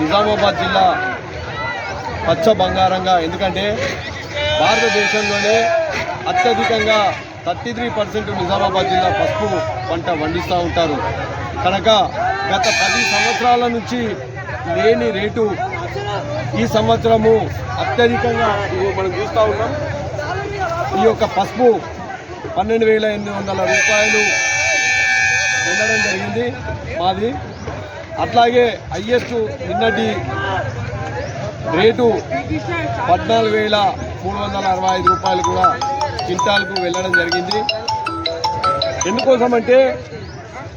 నిజామాబాద్ జిల్లా పచ్చ బంగారంగా ఎందుకంటే భారతదేశంలోనే అత్యధికంగా థర్టీ త్రీ పర్సెంట్ నిజామాబాద్ జిల్లా పసుపు పంట పండిస్తూ ఉంటారు. కనుక గత పది సంవత్సరాల నుంచి లేని రేటు ఈ సంవత్సరము అత్యధికంగా మనం చూస్తూ ఉన్నాం. ఈ యొక్క పసుపు పన్నెండు వేల ఎనిమిది వందల రూపాయలు ఉంది. మాది అట్లాగే హయ్యెస్ట్ నిన్నటి రేటు పద్నాలుగు వేల మూడు వందల అరవై ఐదు రూపాయలు కూడా క్వింటాల్కు వెళ్ళడం జరిగింది. ఎందుకోసమంటే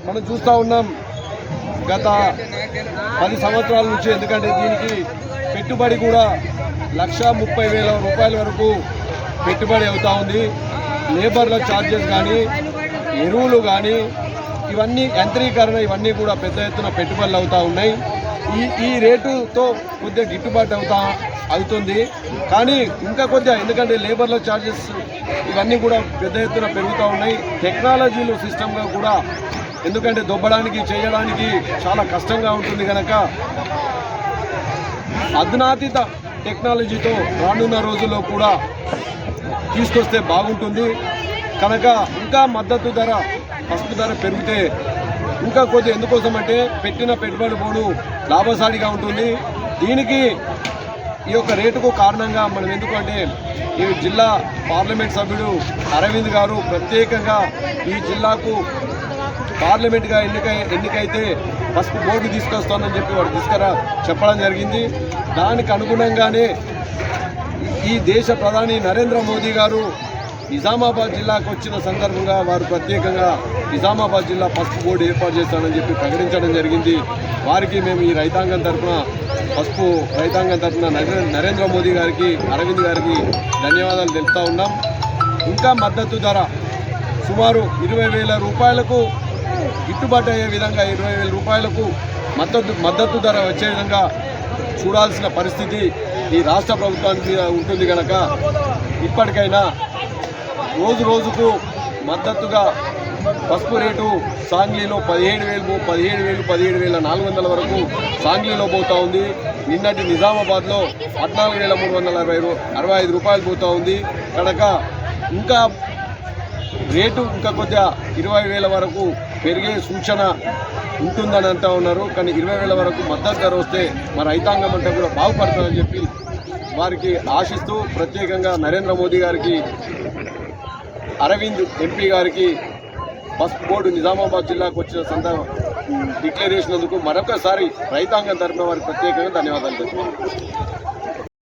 మనం చూస్తూ ఉన్నాం గత పది సంవత్సరాల నుంచి ఎందుకంటే దీనికి పెట్టుబడి కూడా లక్ష ముప్పై వేల రూపాయల వరకు పెట్టుబడి అవుతూ ఉంది. లేబర్ల ఛార్జెస్ కానీ ఎరువులు కానీ ఇవన్నీ యంత్రీకరణ ఇవన్నీ కూడా పెద్ద ఎత్తున పెట్టుబడులు అవుతూ ఉన్నాయి. ఈ ఈ రేటుతో కొద్దిగా గిట్టుబాటు అవుతా అవుతుంది. కానీ ఇంకా కొద్దిగా ఎందుకంటే లేబర్లో ఛార్జెస్ ఇవన్నీ కూడా పెద్ద ఎత్తున పెరుగుతూ ఉన్నాయి. టెక్నాలజీలు సిస్టమ్గా కూడా ఎందుకంటే దొబ్బడానికి చేయడానికి చాలా కష్టంగా ఉంటుంది కనుక అధునాతీత టెక్నాలజీతో రానున్న రోజుల్లో కూడా తీసుకొస్తే బాగుంటుంది. కనుక ఇంకా మద్దతు ధర పసుపు ధర పెరిగితే ఇంకా కొద్దిగా ఎందుకోసం అంటే పెట్టిన పెట్టుబడి పోను లాభసాటిగా ఉంటుంది. దీనికి ఈ యొక్క రేటుకు కారణంగా మనం ఎందుకంటే ఈ జిల్లా పార్లమెంట్ సభ్యుడు అరవింద్ గారు ప్రత్యేకంగా ఈ జిల్లాకు పార్లమెంట్గా ఎన్నిక ఎన్నికైతే పసుపు బోర్డు తీసుకొస్తానని చెప్పి వాడు తీసుకురా చెప్పడం జరిగింది. దానికి అనుగుణంగానే ఈ దేశ ప్రధాని నరేంద్ర మోదీ గారు నిజామాబాద్ జిల్లాకు వచ్చిన సందర్భంగా వారు ప్రత్యేకంగా నిజామాబాద్ జిల్లా పసుపు బోర్డు ఏర్పాటు చేస్తానని చెప్పి ప్రకటించడం జరిగింది. వారికి మేము ఈ రైతాంగం తరఫున పసుపు రైతాంగం తరఫున నరేంద్ర మోదీ గారికి అరవింద్ గారికి ధన్యవాదాలు తెలుపుతా ఉన్నాం. ఇంకా మద్దతు ధర సుమారు ఇరవై వేల రూపాయలకు గిట్టుబాటు అయ్యే విధంగా ఇరవై వేల రూపాయలకు మద్దతు మద్దతు ధర వచ్చే విధంగా చూడాల్సిన పరిస్థితి ఈ రాష్ట్ర ప్రభుత్వానికి ఉంటుంది కనుక ఇప్పటికైనా రోజు రోజుకు మద్దతుగా పసుపు రేటు సాంగ్లీలో పదిహేడు వేలు పదిహేడు వేలు పదిహేడు వేల నాలుగు వందల వరకు సాంగ్లీలో పోతూ ఉంది. నిన్నటి నిజామాబాద్లో పద్నాలుగు వేల మూడు వందల అరవై అరవై ఐదు రూపాయలు పోతూ ఉంది. కనుక ఇంకా రేటు ఇంకా కొద్దిగా ఇరవై వేల వరకు పెరిగే సూచన ఉంటుందని అంటూ ఉన్నారు. కానీ ఇరవై వేల వరకు మద్దతు ధర వస్తే మన రైతాంగం అంటే కూడా బాగుపడుతుందని చెప్పి వారికి ఆశిస్తూ ప్రత్యేకంగా నరేంద్ర మోదీ గారికి అరవింద్ ఎంపీ గారికి పసుపు బోర్డు నిజామాబాద్ జిల్లాకు వచ్చిన సందర్భ డిక్లరేషన్ అందుకు మరొకసారి రైతాంగం తరఫున వారికి ప్రత్యేకంగా ధన్యవాదాలు తెలుపుతున్నాను.